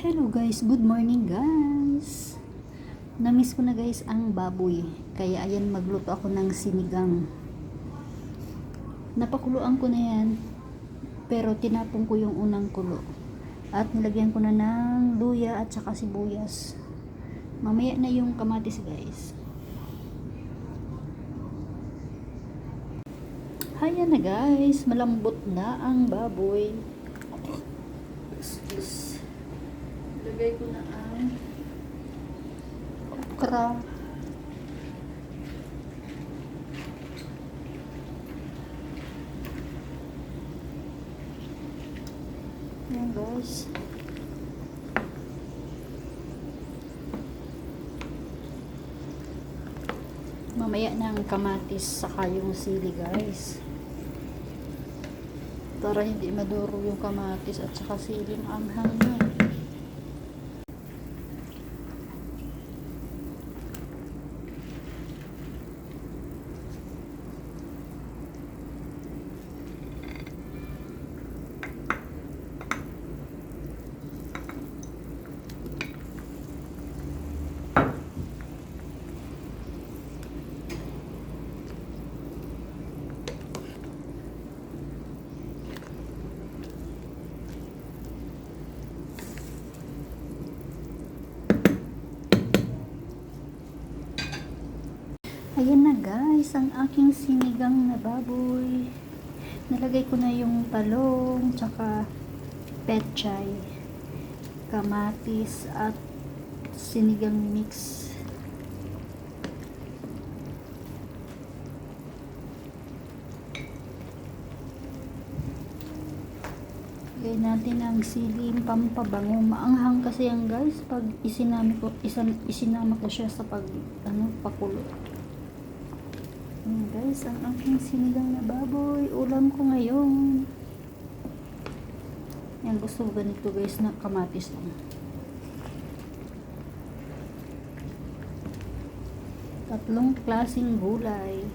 Hello guys, good morning guys. Namiss ko na guys ang baboy. Kaya ayan magluto ako ng sinigang. Napakuluan ko na yan. Pero tinapon ko yung unang kulo. At nilagyan ko na ng luya at saka sibuyas. Mamaya na yung kamatis guys. Haya na guys, malambot na ang baboy. Excuse. Lagay ko na ang okra. Yan guys. Mamaya na ang kamatis saka yung sili guys. Para hindi maduro yung kamatis at saka sili anghang na. Ayan na guys, ang aking sinigang na baboy. Nalagay ko na yung talong, tsaka petchay, kamatis, at sinigang mix. Lagay natin ang siling pampabango. Maanghang kasi yan guys pag isinami ko, isan, isinama ko siya sa pag ano, pakulo. Ayan guys, ang aking sinigang na baboy. Ulam ko ngayon. Yan, gusto ko ganito guys na kamatis lang. Tatlong klaseng gulay.